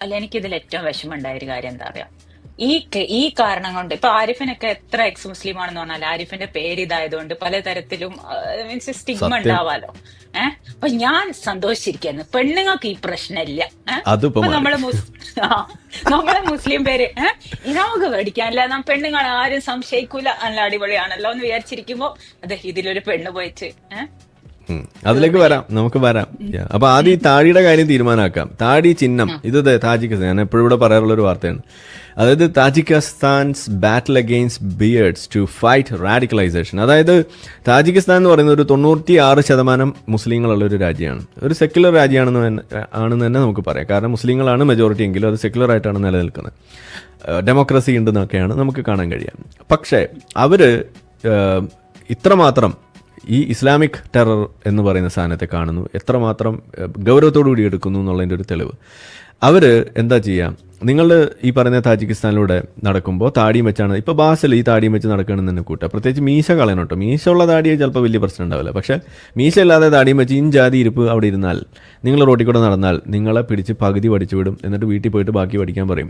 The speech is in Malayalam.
അല്ല എനിക്കിതിൽ ഏറ്റവും വിഷമമുണ്ടായ ഒരു കാര്യം എന്താ പറയാ ഈ ഈ കാരണം കൊണ്ട് ഇപ്പൊ ആരിഫിനൊക്കെ എത്ര എക്സ് മുസ്ലിം ആണെന്ന് പറഞ്ഞാൽ ആരിഫിന്റെ പേര് ഇതായതുകൊണ്ട് പലതരത്തിലും മീൻസ് സ്റ്റിഗ്മ. ഉണ്ടാവാലോ? ഏഹ് അപ്പൊ ഞാൻ സന്തോഷിച്ചിരിക്കുന്നു പെണ്ണുങ്ങൾക്ക് ഈ പ്രശ്നമില്ല. നമ്മൾ നമ്മളെ മുസ്ലിം പേര് ഏഹ് ഇനാമക്ക് മേടിക്കാനില്ല നാം പെണ്ണുങ്ങൾ ആരും സംശയിക്കൂല. നല്ല അടിപൊളിയാണല്ലോ എന്ന് വിചാരിച്ചിരിക്കുമ്പോ അതെ ഇതിലൊരു പെണ്ണ് പോയിട്ട് ഏഹ്. അതിലേക്ക് വരാം. നമുക്ക് വരാം. അപ്പൊ ആദ്യം ഈ താടിയുടെ കാര്യം തീരുമാനമാക്കാം. താടി ചിഹ്നം. ഇത് താജിക്കിസ്ഥാൻ ഞാൻ എപ്പോഴും ഇവിടെ പറയാറുള്ള ഒരു വാർത്തയാണ്. അതായത് Tajikistan's battle against beards to fight radicalisation അതായത് താജിക്കിസ്ഥാൻ എന്ന് പറയുന്നത് ഒരു തൊണ്ണൂറ്റി ആറ് ശതമാനം മുസ്ലിങ്ങളുള്ള ഒരു രാജ്യമാണ്. ഒരു സെക്യുലർ രാജ്യമാണെന്ന് തന്നെ- ആണെന്ന് തന്നെ നമുക്ക് പറയാം. കാരണം മുസ്ലിങ്ങളാണ് മെജോറിറ്റി എങ്കിലും അത് സെക്യുലർ ആയിട്ടാണ് നിലനിൽക്കുന്നത്. ഡെമോക്രസി ഉണ്ടെന്നൊക്കെയാണ് നമുക്ക് കാണാൻ കഴിയുക. പക്ഷേ അവർ ഇത്രമാത്രം ഈ ഇസ്ലാമിക് ടെറർ എന്ന് പറയുന്ന സാധനത്തെ കാണുന്നു. എത്രമാത്രം ഏഹ്, ഗൗരവത്തോടു കൂടി എടുക്കുന്നു എന്നുള്ളതിന്റെ ഒരു തെളിവ്. അവർ എന്താ ചെയ്യുക നിങ്ങൾ ഈ പറയുന്ന താജിക്കിസ്ഥാനിലൂടെ നടക്കുമ്പോൾ താടിയും വെച്ചാണ് ഇപ്പോൾ ബാസിൽ ഈ താടിയും വെച്ച് നടക്കണമെന്ന് തന്നെ കൂട്ടുക പ്രത്യേകിച്ച് മീശ കളയണം കേട്ടോ മീശ ഉള്ള താടിയെ ചിലപ്പോൾ വലിയ പ്രശ്നം ഉണ്ടാവില്ല. പക്ഷേ മീശ ഇല്ലാതെ താടിയും വെച്ച് ഇഞ്ചാതി ഇരിപ്പ് അവിടെ ഇരുന്നാൽ നിങ്ങൾ റോട്ടിൽ കൂടെ നടന്നാൽ നിങ്ങളെ പിടിച്ച് പകുതി പഠിച്ചു വിടും. എന്നിട്ട് വീട്ടിൽ പോയിട്ട് ബാക്കി പഠിക്കാൻ പറയും.